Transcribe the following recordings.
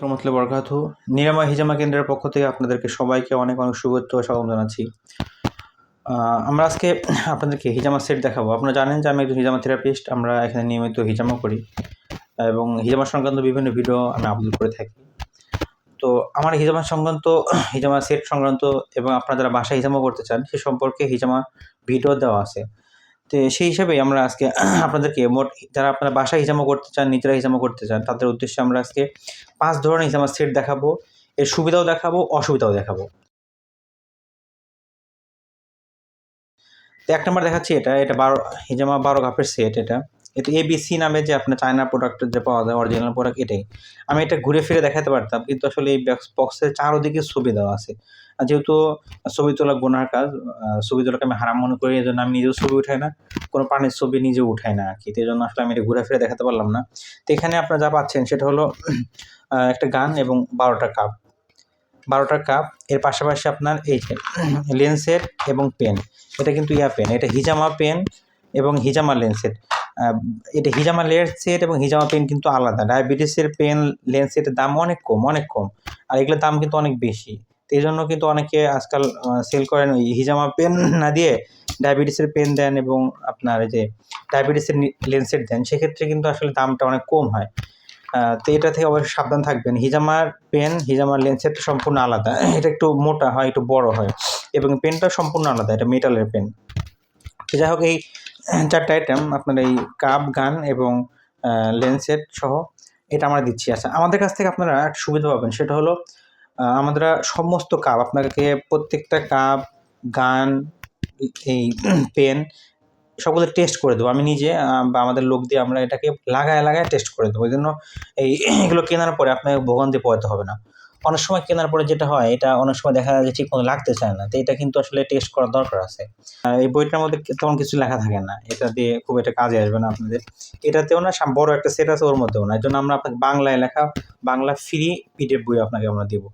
রহমতুল্লাহ বরকাত নিরাময় হিজামা কেন্দ্রের পক্ষ থেকে আপনাদেরকে সবাইকে অনেক অনেক শুভেচ্ছা স্বাগত জানাচ্ছি। আমরা আজকে আপনাদেরকে হিজামা সেট দেখাবো। আপনারা জানেন যে আমি একজন হিজামা থেরাপিস্ট, আমরা এখানে নিয়মিত হিজামা করি এবং হিজামা সংক্রান্ত বিভিন্ন ভিডিও আমি আপলোড করে থাকি। তো আমার হিজামা সংক্রান্ত, হিজামা সেট সংক্রান্ত এবং আপনারা যারা বাসায় হিজামা করতে চান, সে সম্পর্কে হিজামা ভিডিও দেওয়া আছে। তো সেই হিসাবেই আমরা আজকে আপনাদেরকে মোট যারা আপনারা বাসায় হিজামা করতে চান, নিজেরা হিজামা করতে চান, তাদের উদ্দেশ্যে আমরা আজকে পাঁচ ধরনের হিজামা সেট দেখাবো। এর সুবিধাও দেখাবো, অসুবিধাও দেখাবো। তো এক নম্বর দেখাচ্ছি এটা এটা বারো, হিজামা বারো কাপের সেট এটা। এটা এবিসি নামে যে আপনার চায়না প্রোডাক্টের যে পাওয়া যায় অরিজিনাল প্রোডাক্ট এটাই। আমি এটা ঘুরে ফিরে দেখাতে পারতাম, কিন্তু আসলে এই বক্সের চারোদিকে ছবি দেওয়া আছে। যেহেতু ছবি তোলা গোনার কাজ ছবি তোলাকে আমি হারাম মনে করি এই জন্য আমি নিজেও ছবি উঠাই না, কোনো প্রাণীর ছবি নিজেও উঠাই না কি। এই জন্য আসলে আমি এটা ঘুরে ফিরে দেখাতে পারলাম না। তো এখানে আপনারা যা পাচ্ছেন সেটা হলো একটা গান এবং বারোটা কাপ। বারোটা কাপ, এর পাশাপাশি আপনার এই লেন্সের এবং পেন। এটা কিন্তু ইয়া পেন, এটা হিজামা পেন এবং হিজামা লেন্সের। এটা হিজামা লেন্সেট এবং হিজামা পেন কিন্তু আলাদা। ডায়াবেটিসের পেন লেন্সেটের দাম অনেক কম অনেক কম। আর এগুলোর দাম কিন্তু অনেক বেশি। এই জন্য কিন্তু অনেকে আজকাল সেল করেন ওই হিজামা পেন না দিয়ে ডায়াবেটিসের পেন দেন এবং আপনার যে ডায়াবেটিসের লেন্সেট দেন। সেক্ষেত্রে কিন্তু আসলে দামটা অনেক কম হয়। তো এটা থেকে অবশ্যই সাবধান থাকবেন। হিজামার পেন, হিজামার লেন্সের সম্পূর্ণ আলাদা। এটা একটু মোটা হয়, একটু বড় হয় এবং পেনটা সম্পূর্ণ আলাদা। এটা মেটালের পেন। তো যাই হোক, এই চারটা আইটেম আপনার এই কাপ, গান এবং লেন্সেট সহ এটা আমরা দিচ্ছি। আচ্ছা আমাদের কাছ থেকে আপনারা একটা সুবিধা পাবেন। সেটা হলো আমরা সমস্ত কাপ আপনাকে প্রত্যেকটা কাপ গান, এই পেন সবগুলো টেস্ট করে দেবো। আমি নিজে বা আমাদের লোক দিয়ে আমরা এটাকে লাগায় লাগায় টেস্ট করে দেবো। ওই জন্য এই, এগুলো কেনার পরে আপনাকে ভোগান্তি পোয়াতে হবে না। অনেক সময় কেনার পরে যেটা হয়, এটা অনেক সময় দেখা যায় যে ঠিক মতো লাগতে চায় না। তো এটা কিন্তু আসলে টেস্ট করার দরকার আছে। এই বইটার মধ্যে তেমন কিছু লেখা থাকে না। এটা দিয়ে খুব একটা কাজে আসবে না আপনাদের। এটাতেও না বড় একটা সেট আছে ওর মধ্যেও না। এর জন্য আমরা আপনাকে বাংলায় লেখা, বাংলা ফ্রি পিডিএফ বই আপনাকে আমরা দেবো।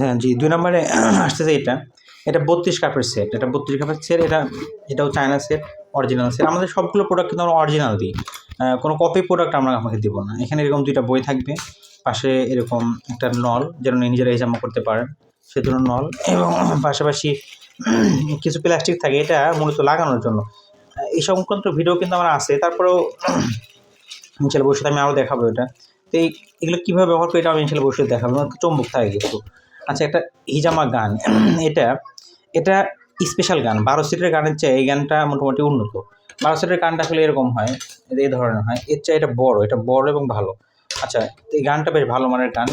হ্যাঁ জি, দুই নম্বরে আসতেছে এটা। এটা বত্রিশ কাপের সেট এটা বত্রিশ কাপের সেট এটা, এটাও চায়না সেট অরিজিনাল সেট আমাদের সবগুলো প্রোডাক্ট কিন্তু আমরা অরিজিনাল দিই। কোনো কপি প্রোডাক্ট আমরা আপনাকে দেবো না। এখানে এরকম দুইটা বই থাকবে। পাশে এরকম একটা নল, যেন নিজেরা হিজামা করতে পারেন। সেজন্য নল, এবং পাশাপাশি কিছু প্লাস্টিক থাকে। এটা মূলত লাগানোর জন্য। এই সংক্রান্ত ভিডিও কিন্তু আমার আছে। তারপরেও ইনশাল্লাহ ভবিষ্যতে আমি আরও দেখাবো এটা। তো এই, এগুলো কীভাবে ব্যবহার করি এটা আমি ইনশাল্লাহ ভবিষ্যতে দেখাবো। চম্বুক থাকে কিন্তু আচ্ছা একটা হিজামা গান। এটা এটা স্পেশাল গান। বারো সিটের গানের চেয়ে এই গানটা মোটামুটি উন্নত। বারো সিটের গানটা আসলে এরকম হয় এটা এই ধরনের হয়। এর চেয়ে এটা বড় এটা বড় এবং ভালো। আচ্ছা এই গানটা বেশ ভালো মানের গান।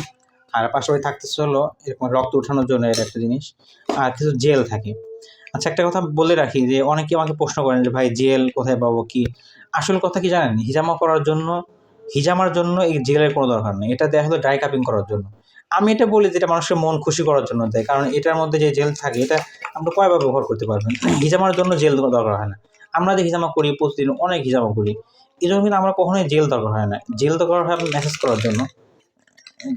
আর পাশাপাশি থাকতেছে হলো এরকম রক্ত উঠানোর জন্য এর একটা জিনিস। আর কিছু জেল থাকে। আচ্ছা একটা কথা বলে রাখি যে অনেকে আমাকে প্রশ্ন করেন যে, ভাই, জেল কোথায় পাবো, কি? আসল কথা কি জানেন? হিজামা করার জন্য, হিজামার জন্য এই জেলের কোনো দরকার নেই। এটা দেয়া হলো ড্রাই কাপিং করার জন্য। আমি এটা বলি যেটা মানুষের মন খুশি করার জন্য দেয়, কারণ এটার মধ্যে যে জেল থাকে, এটা আমরা কয়বার ব্যবহার করতে পারবেন? হিজামার জন্য জেল দরকার হয় না। আমরা যে হিজামা করি, প্রতিদিন অনেক হিজামা করি, এই জন্য কিন্তু আমরা কখনোই জেল দরকার হয় না। জেল দরকার হয় মেসেজ করার জন্য।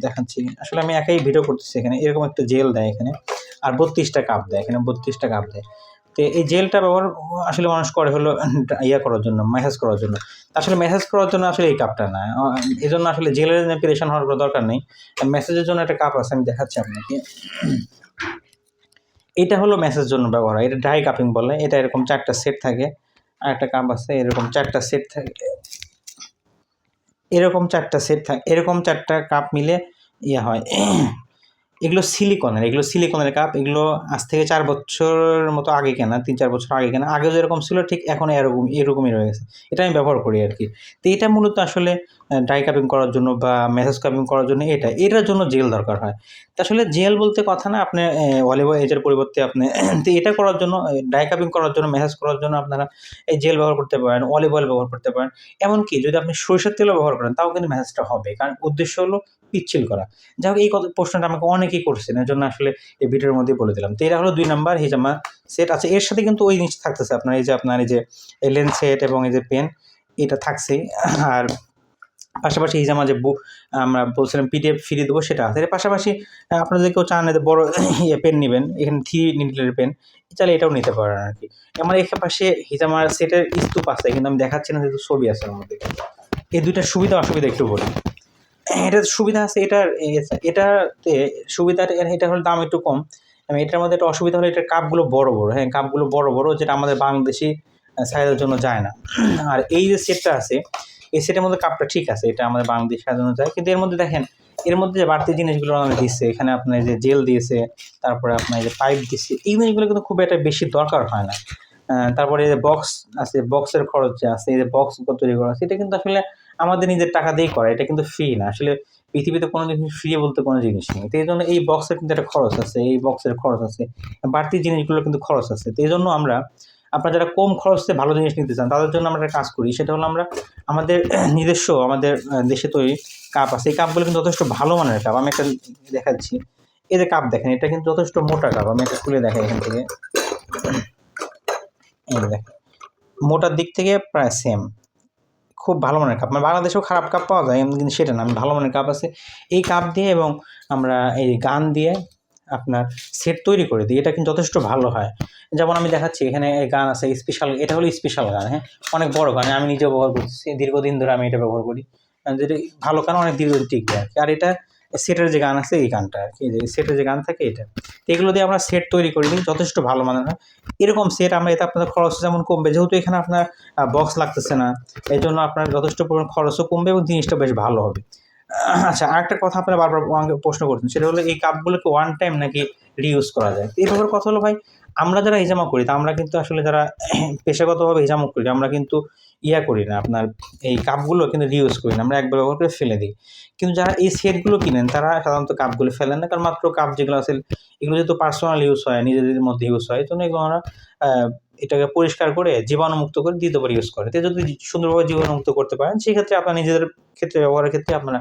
দেখাচ্ছি। আসলে আমি একাই ভিডিও করতেছি এখানে। এরকম একটা জেল দেয় এখানে। আর বত্রিশটা কাপ দেয়। এখানে বত্রিশটা কাপ দেয়। তো এই জেলটা ব্যবহার আসলে মানুষ করে হলো, ইয়া করার জন্য মেসেজ করার জন্য। আসলে মেসেজ করার জন্য আসলে এই কাপটা না। এই জন্য আসলে জেলের প্রিপারেশন হওয়ার কোনো দরকার নেই। মেসেজের জন্য একটা কাপ আছে, আমি দেখাচ্ছি আপনাকে। এটা হলো মেসেজের জন্য ব্যবহার হয়। এটা ড্রাই কাপিং বলে। এটা এরকম চারটা সেট থাকে। আর একটা কাপ আছে, এরকম চারটা সেট থাকে। এরকম চারটা সেট থাকে, এরকম চারটা কাপ মিলে ইয়ে হয়। এগুলো সিলিকনের এগুলো সিলিকনের কাপ এগুলো আজ থেকে চার বছরের মতো আগে কেনা, তিন চার বছর আগে কেনা। আগে যেরকম ছিল, ঠিক এখন এরকম, এরকমই রয়ে গেছে। এটা আমি ব্যবহার করি আর কি তো এটা মূলত আসলে ড্রাই কাপিং করার জন্য বা মেসেজ কাপিং করার জন্য এটা, এটার জন্য জেল দরকার হয়। তা আসলে জেল বলতে কথা না, আপনি অলিভ এজের পরিবর্তে আপনি, তো এটা করার জন্য ড্রাই কাপিং করার জন্য মেসেজ করার জন্য আপনারা এই জেল ব্যবহার করতে পারেন অলিভ অয়েল ব্যবহার করতে পারেন। এমনকি যদি আপনি সরিষার তেলও ব্যবহার করেন, তাও কিন্তু মেসেজটা হবে। কারণ উদ্দেশ্য হলো পিচ্ছিল করা। যাই হোক, এই প্রশ্নটা আমাকে অনেকেই করছেন? এর জন্য আসলে এই ভিডিওর মধ্যেই বলে দিলাম। তো এটা হলো দুই নাম্বার হিজামা সেট। আছে এর সাথে কিন্তু ওই জিনিস থাকতেছে আপনার, এই যে আপনার, এই যে লেন্স সেট এবং এই যে পেন, এটা থাকছে। আর পাশাপাশি হিজামা যে বু আমরা বলছিলাম পিডিএফ ফ্রি দেবো, সেটা আছে। এর পাশাপাশি যদি কেউ চান যে বড় ইয়ে পেন নেবেন, এখানে থ্রি নিডলের পেন চাইলে এটাও নিতে পারেন আর কি। আমার এখানে পাশে হিজামার সেটের স্তূপ আছে, কিন্তু আমি দেখাচ্ছি না, যেহেতু ছবি আছে মধ্যে এই দুইটা সুবিধা অসুবিধা একটু বলি। এটার সুবিধা আছে, এটার এটাতে সুবিধাটা এটা হলো দাম একটু কম। এটার মধ্যে একটা অসুবিধা হলো এটার কাপগুলো বড় বড় হ্যাঁ কাপগুলো বড় বড়, যেটা আমাদের বাংলাদেশি সাইজের জন্য যায় না। আর এই যে সেটটা আছে, এই সেটের মধ্যে কাপটা ঠিক আছে, এটা আমাদের বাংলাদেশ সাজানো যায়। কিন্তু এর মধ্যে দেখেন, এর মধ্যে যে বাড়তি জিনিসগুলো আমাদের দিচ্ছে, এখানে আপনার যে জেল দিয়েছে, তারপরে আপনার যে পাইপ দিচ্ছে, এই জিনিসগুলো কিন্তু খুব একটা বেশি দরকার হয় না। তারপরে এই যে বক্স আছে বক্সের খরচ যে আছে, এই যে বক্স তৈরি করা আছে, এটা কিন্তু আসলে আমাদের নিজের টাকা দিয়েই করা, এটা কিন্তু ফ্রি না। আসলে পৃথিবীতে কোনো জিনিস ফ্রি বলতে কোনো জিনিস নেই। তো এই জন্য এই বক্সের কিন্তু একটা খরচ আছে, এই বক্সের খরচ আছে, বাড়তি জিনিসগুলো কিন্তু খরচ আছে। তো এই জন্য আমরা, আপনারা যারা কম খরচে ভালো জিনিস নিতে চান, তাদের জন্য আমরা একটা কাজ করি, সেটা হলো আমরা আমাদের নিজস্ব, আমাদের দেশে তৈরি কাপ আছে। এই কাপগুলো কিন্তু যথেষ্ট ভালো মানের কাপ আমি একটা দেখাচ্ছি। এই যে কাপ দেখেন, এটা কিন্তু যথেষ্ট মোটা কাপ আমি একটা খুলে দেখাই এখান থেকে। মোটার দিক থেকে প্রায় সেম খুব ভালো মানের কাপ। মানে বাংলাদেশেও খারাপ কাপ পাওয়া যায় কিন্তু সেটা না। আমি ভালো মানের কাপ আছে। এই কাপ দিয়ে এবং আমরা এই গান দিয়ে আপনার সেট তৈরি করে দিই। এটা কিন্তু যথেষ্ট ভালো হয়। যেমন আমি দেখাচ্ছি এখানে গান আছে স্পেশাল এটা হলো স্পেশাল গান হ্যাঁ? অনেক বড় গান আমি নিজেও ব্যবহার করতেছি। দীর্ঘদিন ধরে আমি এটা ব্যবহার করি। আহ, যেটা ভালো গান অনেক দীর্ঘদিন টিকবে আর আর এটা সেটের যে গান আছে এই গানটা আর কি সেটের যে গান থাকে এটা। এগুলো দিয়ে আমরা সেট তৈরি করি যথেষ্ট ভালো মানের হয়। এরকম সেট আমরা এতে আপনাদের খরচ যেমন কমবে, যেহেতু এখানে আপনার বক্স লাগতেছে না এই জন্য আপনার যথেষ্ট পরিমাণ খরচও কমবে এবং জিনিসটা বেশ ভালো হবে। আচ্ছা আরেকটা কথা আপনারা বারবার প্রশ্ন করছেন, সেটা হলো এই কাপগুলোকে ওয়ান টাইম নাকি রিউজ করা যায়? এই ব্যাপারে কথা হলো ভাই আমরা যারা হিজামা করি, তা আমরা কিন্তু আসলে যারা পেশাগতভাবে হিজামা করি, আমরা কিন্তু ইয়া করি না। আপনার এই কাপগুলো কিন্তু রিউজ করি না, আমরা একবার ব্যবহার করে ফেলে দিই। কিন্তু যারা এই সেটগুলো কিনেন, তারা সাধারণত কাপগুলো ফেলেন না, কারণ মাত্র কাপ যেগুলো আছে, এগুলো যেহেতু পার্সোনাল ইউজ হয়, নিজেদের মধ্যে ইউজ হয়, তো এগুলো আমরা এটাকে পরিষ্কার করে জীবাণুমুক্ত করে দ্বিতীয়বার ইউজ করে। তো যদি সুন্দরভাবে জীবাণুমুক্ত করতে পারেন, সেক্ষেত্রে আপনার নিজেদের ক্ষেত্রে, ব্যবহারের ক্ষেত্রে আপনারা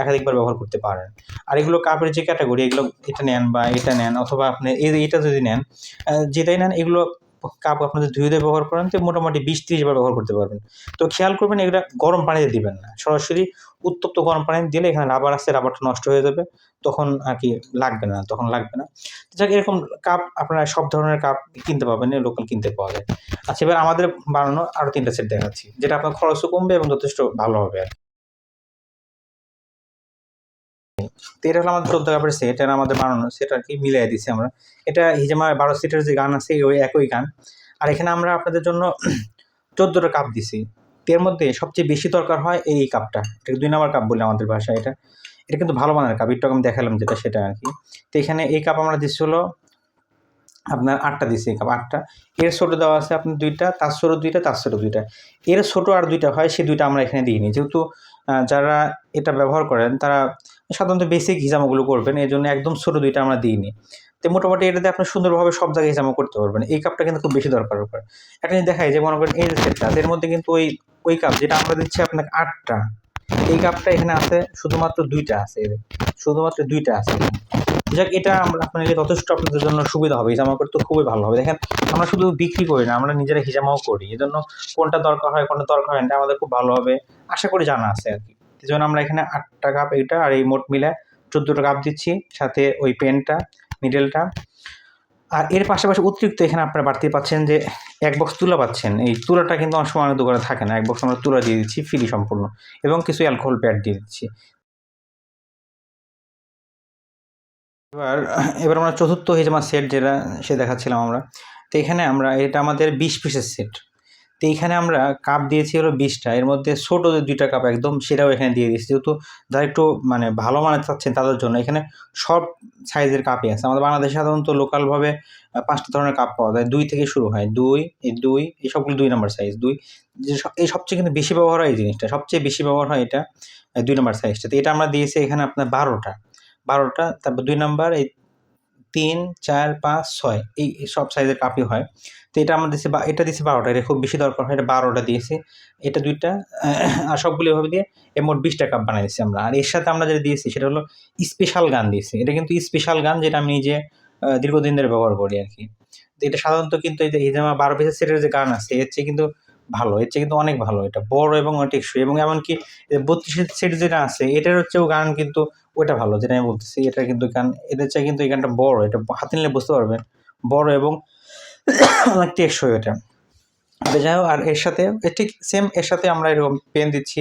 একাধিকবার ব্যবহার করতে পারেন। আর এগুলো কাপের যে ক্যাটাগরি এগুলো এটা নেন বা এটা নেন, অথবা আপনি এটা যদি নেন যেটাই নেন, এগুলো কাপ আপনাদের ধুয়ে ধুয়ে ব্যবহার করেন, তো মোটামুটি বিশ ত্রিশ বার ব্যবহার করতে পারবেন। তো খেয়াল করবেন, এগুলো গরম পানিতে দিবেন না। সরাসরি উত্তপ্ত গরম পানি দিলে এখানে রাবার আসছে রাবারটা নষ্ট হয়ে যাবে। তখন আর কি লাগবে না, তখন লাগবে না। যাক, এরকম কাপ আপনারা সব ধরনের কাপ কিনতে পাবেন লোকাল কিনতে পাওয়া যায়। আচ্ছা এবার আমাদের বানানো আরও তিনটা সেট দেখাচ্ছি, যেটা আপনার খরচও কমবে এবং যথেষ্ট ভালো হবে আর। তো এটা হলো আমাদের চোদ্দ কাপের সেট এটা আমাদের বানানো, সেট আর কি মিলাই দিছি আমরা। এটা হিজামা বারো সিটের যে গান আছে, ওই একই গান। আর এখানে আমরা আপনাদের জন্য চোদ্দোটা কাপ দিছি। এর মধ্যে সবচেয়ে বেশি দরকার হয় এই কাপটা এটা দুই নম্বর কাপ বলে আমাদের ভাষায় এটা। এটা কিন্তু ভালো মানের কাপ একটু আমি দেখালাম যেটা, সেটা আর কি। তো এখানে এই কাপ আমরা দিচ্ছি হলো আপনার আটটা দিছি এই কাপ আটটা। এর ছোটো দেওয়া আছে আপনার দুইটা, তার ছোটো দুইটা, তার ছোটো দুইটা। এর ছোটো আর দুইটা হয় সেই দুইটা আমরা এখানে দিইনি। যেহেতু যারা এটা ব্যবহার করেন, তারা সাধারণত বেসিক হিজামাগুলো করবেন এই জন্য একদম ছোটো দুইটা আমরা দিইনি। তো মোটামুটি এটাতে আপনি সুন্দরভাবে সব জায়গায় হিজামা করতে পারবেন। এই কাপটা কিন্তু খুব বেশি দরকার পড়ে একটা জিনিস দেখাই, যে মনে করেন এই যে সেটটা এর মধ্যে কিন্তু ওই ওই কাপ যেটা আমরা দিচ্ছি আপনাকে আটটা এই কাপটা এখানে আছে, শুধুমাত্র দুইটা আছে শুধুমাত্র দুইটা আছে। যাক, এটা আমরা আপনাকে যথেষ্ট আপনাদের জন্য সুবিধা হবে হিজামা করতে খুবই ভালো হবে। দেখেন, আমরা শুধু বিক্রি করি না, আমরা নিজেরা হিজামাও করি। এই জন্য কোনটা দরকার হয়, কোনটা দরকার হয় না, এটা আমাদের খুব ভালো হবে। আশা করি জানা আছে আর কি। এই জন্য আমরা এখানে আটটা কাপ এইটা আর এই মোট মিলে চোদ্দোটা কাপ দিচ্ছি, সাথে ওই পেনটা মিডলটা আর এর পাশাপাশি অতিরিক্ত এখানে আপনারা বাড়তি পাচ্ছেন যে এক বক্স তুলা পাচ্ছেন। এই তুলাটা কিন্তু অনেক সময় অনেক দোকানে থাকে না। এক বক্স আমরা তুলা দিয়ে দিচ্ছি ফ্রি সম্পূর্ণ। এবং কিছু অ্যালকোহল প্যাড দিয়ে দিচ্ছি। এবার এবার আমরা চতুর্থ হিজমা সেট যেটা, সে দেখাচ্ছিলাম আমরা। তো এখানে আমরা, এটা আমাদের বিশ পিসের সেট তো এইখানে আমরা কাপ দিয়েছি হলো বিশটা। এর মধ্যে ছোটো যে দুইটা কাপ একদম সেটাও এখানে দিয়ে দিয়েছি। যেহেতু যারা একটু মানে ভালো মানের চাচ্ছেন তাদের জন্য এখানে সব সাইজের কাপই আছে। আমাদের বাংলাদেশে সাধারণত লোকালভাবে পাঁচটা ধরনের কাপ পাওয়া যায়। দুই থেকে শুরু হয়। দুই, এই দুই, এই সবগুলো দুই নম্বর সাইজ দুই। এই সবচেয়ে কিন্তু বেশি ব্যবহার হয় এই জিনিসটা। সবচেয়ে বেশি ব্যবহার হয় এটা দুই নম্বর সাইজটা তো এটা আমরা দিয়েছি এখানে আপনার বারোটা। বারোটা, তারপর দুই নাম্বার এই তিন, চার, পাঁচ, ছয়, এই সব সাইজের কাপই হয়। তো এটা আমরা দিয়েছি এটা দিয়েছি বারোটা, এটা খুব বেশি দরকার হয়, এটা বারোটা দিয়েছি। এটা দুইটা, আর সবগুলো এভাবে দিয়ে এ মোট বিশটা কাপ বানিয়েছি আমরা। আর এর সাথে আমরা যেটা দিয়েছি, সেটা হলো স্পেশাল গান দিয়েছি। এটা কিন্তু স্পেশাল গান যেটা আমি নিজে দীর্ঘদিন ধরে ব্যবহার করি আর কি। এটা সাধারণত কিন্তু এই যে আমার বারো পিসের সেটের যে গান আছে, এর চেয়ে কিন্তু ভালো, এর চেয়ে কিন্তু অনেক ভালো। এটা বড় এবং টেকসই এবং এমনকি বত্রিশ সেট যেটা আছে এটার হচ্ছেও গান কিন্তু ওটা ভালো, যেটা আমি বলতেছি এটা কিন্তু গান, এদের চেয়ে কিন্তু এই গানটা বড়, এটা হাতে নিলে বুঝতে পারবেন, বড় এবং অনেক টেকসই এটা। যাই হোক, আর এর সাথে ঠিক সেম এর সাথে আমরা এরকম পেন দিচ্ছি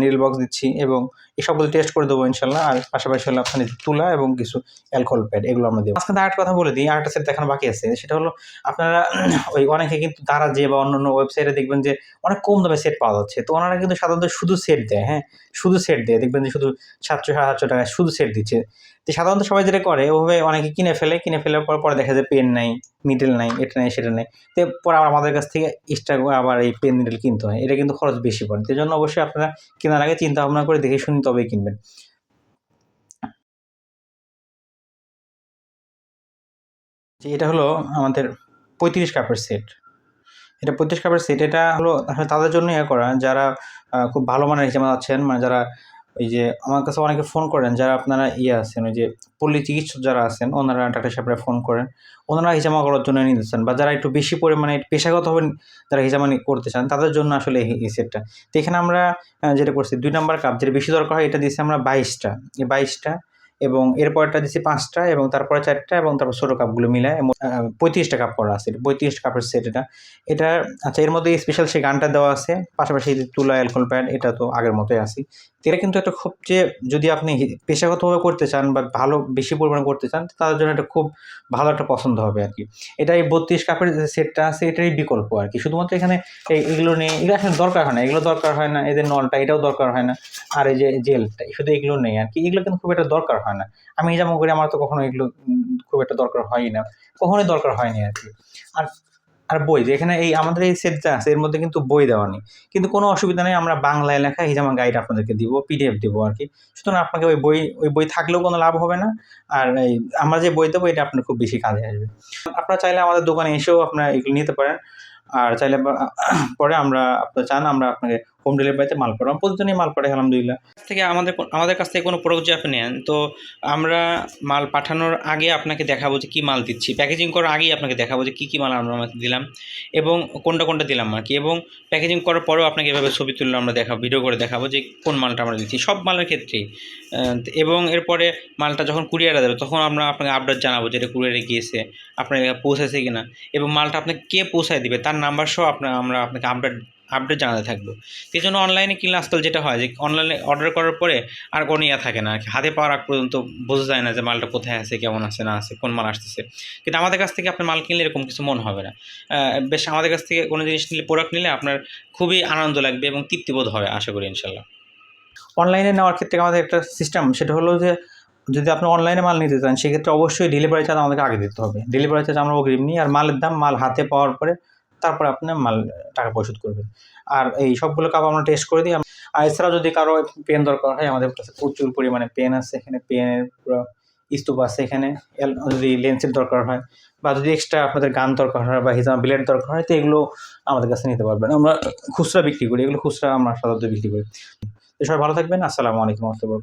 নীল বক্স দিচ্ছি এবং এই সবগুলো টেস্ট করে দেবো ইনশাল্লাহ। আর পাশাপাশি হলো আপনার তুলা এবং কিছু অ্যালকোহল প্যাড এগুলো আমরা দেবো। আজকে আরেকটা কথা বলে দিই, আরেকটা সেট দেখানো বাকি আছে। সেটা হলো আপনারা ওই অনেকে কিন্তু তারা যে বা অন্য অন্য ওয়েবসাইটে দেখবেন যে অনেক কম দামে সেট পাওয়া যাচ্ছে। তো ওনারা কিন্তু সাধারণত শুধু সেট দেয় হ্যাঁ? শুধু সেট দেয়। দেখবেন যে শুধু সাতশো, সাড়ে সাতশো টাকায় শুধু সেট দিচ্ছে। তো সাধারণত সবাই যেটা করে, ওভাবে অনেকে কিনে ফেলে। কিনে ফেলার পর, পরে দেখা যায় পেন নাই নিডল নাই, এটা নাই, সেটা নেই। তো পরে আমাদের কাছ থেকে এক্সট্রা আবার এই পেন নিডল কিনতে হয়। এটা কিন্তু খরচ বেশি পড়ে। তো জন্য অবশ্যই আপনারা কেনার আগে চিন্তা ভাবনা করে দেখে শুনে তবেই কিনবেন। এটা হলো আমাদের পঁয়ত্রিশ কাপের সেট। এটা পঁয়ত্রিশ কাপের সেট, এটা হলো তাদের জন্য ইয়ে করা। যারা খুব ভালো মানের হিসেবে আছেন মানে যারা ওই যে আমার কাছে অনেকে ফোন করেন, যারা আপনারা ইয়ে আছেন, ওই যে পল্লী চিকিৎসক যারা আছেন, ওনারা ডাক্তার সাহেবরা ফোন করেন, ওনারা হিজামা করার জন্য নিতে চান বা যারা একটু বেশি পরিমাণে পেশাগতভাবে যারা হিজামা করতে চান, তাদের জন্য আসলে এই এই সেটটা তো এখানে আমরা যেটা করছি, দুই নম্বর কাপ যেটা বেশি দরকার হয়, এটা দিয়েছি আমরা বাইশটা। এই বাইশটা এবং এরপরটা দিচ্ছি পাঁচটা এবং তারপরে চারটা এবং তারপর ছোটো কাপগুলো মিলায়। পঁয়ত্রিশটা কাপ করা আছে। পঁয়ত্রিশটা কাপের সেট এটা। এটা আচ্ছা এর মধ্যে স্পেশাল সেই গানটা দেওয়া আছে। পাশাপাশি তুলা অ্যালকোহল প্যাড এটা তো আগের মতোই আছে। এটা কিন্তু একটা খুব যে, যদি আপনি পেশাগতভাবে করতে চান বা ভালো, বেশি পরিমাণে করতে চান, তাদের জন্য এটা খুব ভালো একটা পছন্দ হবে আর কি। এটা এই বত্রিশ কাপের সেটটা আছে, এটারই বিকল্প আর কি। শুধুমাত্র এখানে এগুলো নেই, এগুলো আসলে দরকার হয় না। এগুলো দরকার হয় না এদের নলটা, এটাও দরকার হয় না। আর এই যে জেলটা শুধু এগুলো নেই আর কি। এগুলো কিন্তু খুব একটা দরকার হয় না। আমি যেমন করি, আমার তো কখনো এগুলো খুব একটা দরকার হয়ই না। কখনোই দরকার হয়নি আর কি। আর আর বই, যে এখানে এই, আমাদের এই সেটটা আছে, এর মধ্যে কিন্তু বই দেওয়া নেই। কিন্তু কোনো অসুবিধা নেই, আমরা বাংলায় লেখা হিজামা গাইড আপনাদেরকে দিব পিডিএফ দিব আর কি। সুতরাং আপনাকে ওই বই ওই বই থাকলেও কোনো লাভ হবে না। আর এই, আমরা যে বই দেবো, এটা আপনার খুব বেশি কাজে আসবে। আপনারা চাইলে আমাদের দোকানে এসেও আপনারা এগুলো নিতে পারেন। আর চাইলে পরে আমরা, আপনার চান, আমরা আপনাকে হোম ডেলিভারিতে মাল পাঠাবো প্রতিদিনই মাল পাঠাই আলহামদুলিল্লাহ। থেকে আমাদের আমাদের কাছ থেকে কোনো প্রোডাক্ট যে আপনি নেন, তো আমরা মাল পাঠানোর আগে আপনাকে দেখাবো যে কী মাল দিচ্ছি। প্যাকেজিং করার আগেই আপনাকে দেখাবো যে কী কী মাল আমরা আমাকে দিলাম এবং কোনটা কোনটা দিলাম আর কি। এবং প্যাকেজিং করার পরেও আপনাকে এভাবে ছবি তুললে আমরা দেখাবো ভিডিও করে দেখাবো যে কোন মালটা আমরা দিচ্ছি। সব মালের ক্ষেত্রেই। এবং এরপরে মালটা যখন কুরিয়ারে দেবে, তখন আমরা আপনাকে আপডেট জানাব যে এটা কুরিয়ারে গিয়েছে, আপনার পৌঁছেছে কিনা। এবং মালটা আপনাকে কে পৌঁছায় দিবে, তার নাম্বার সহ আপনার আমরা আপনাকে আপডেট আপডেট জানাতে থাকব। সেই জন্য অনলাইনে কিনলে আজকাল যেটা হয় যে অনলাইনে অর্ডার করার পরে আর কোনো ইয়া থাকে না। আর কি। হাতে পাওয়ার আগ পর্যন্ত বোঝা যায় না যে, মালটা কোথায় আছে, কেমন আছে, না আছে, কোন মাল আসতেছে। কিন্তু আমাদের কাছ থেকে আপনার মাল কিনলে এরকম কিছু মনে হবে না। বেশ আমাদের কাছ থেকে কোনো জিনিস নিলে প্রোডাক্ট নিলে আপনার খুবই আনন্দ লাগবে এবং তৃপ্তিবোধ হবে, আশা করি ইনশাল্লাহ অনলাইনে নেওয়ার ক্ষেত্রে আমাদের একটা সিস্টেম সেটা হলো যে, যদি আপনি অনলাইনে মাল নিতে চান, সেক্ষেত্রে অবশ্যই ডেলিভারি চার্জ আমাদেরকে আগে দিতে হবে। ডেলিভারি চার্জ আমরা অগ্রিম নিই, আর মালের দাম মাল হাতে পাওয়ার পরে তারপরে আপনি মাল, টাকা পরিশোধ করবেন। আর এই সবগুলো কাপ আমরা টেস্ট করে দিই। আর এছাড়াও যদি কারও পেন দরকার হয়, আমাদের কাছে প্রচুর পরিমাণে পেন আছে এখানে। পেনের পুরো স্তূপ আছে এখানে। যদি লেন্সের দরকার হয় বা যদি এক্সট্রা আপনাদের গান দরকার হয় বা হিজামা ব্লেড দরকার হয়, তো এগুলো আমাদের কাছে নিতে পারবেন। আমরা খুচরা বিক্রি করি। এগুলো খুচরা আমরা সাধারণত বিক্রি করি। তো সবাই ভালো থাকবেন। আসসালামু আলাইকুম রহমতুল্লাহ